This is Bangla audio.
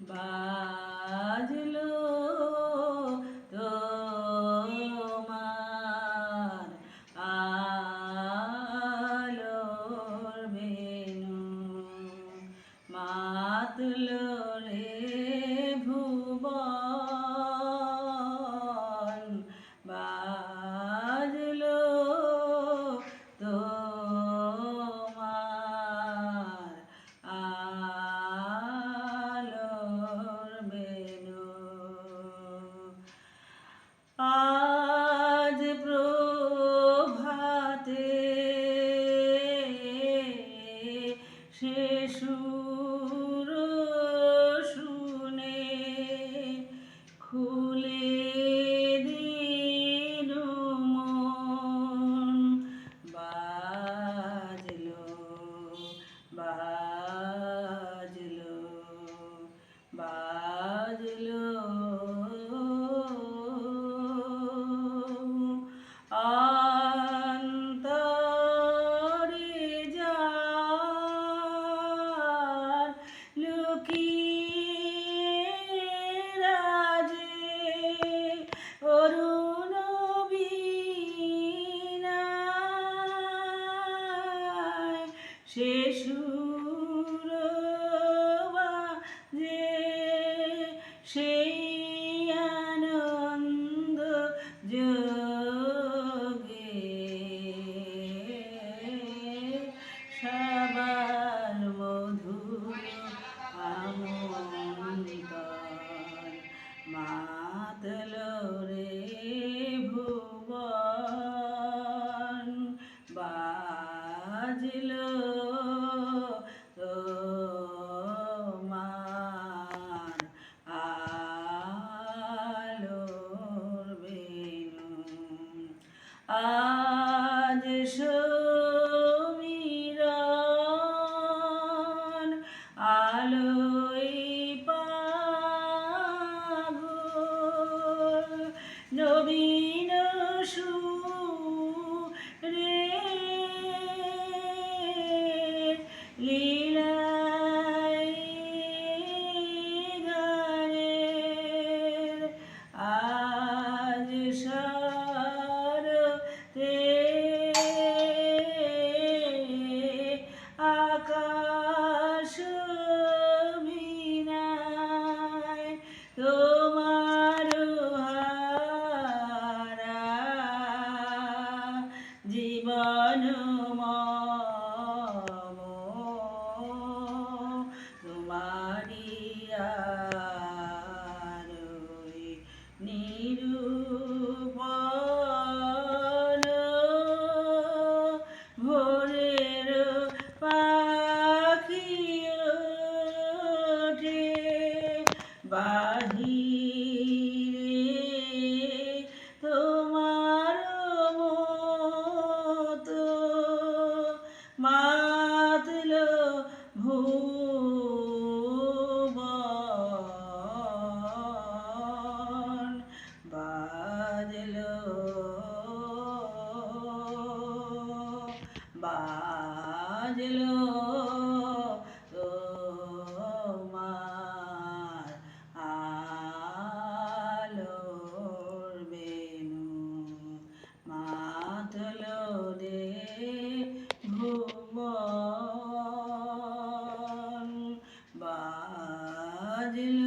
बाजलो Jesus. 啊你是 তোমার জীবন মা সাজলো তোমার আলোর বেনু মাতল রে ভুব বাজলো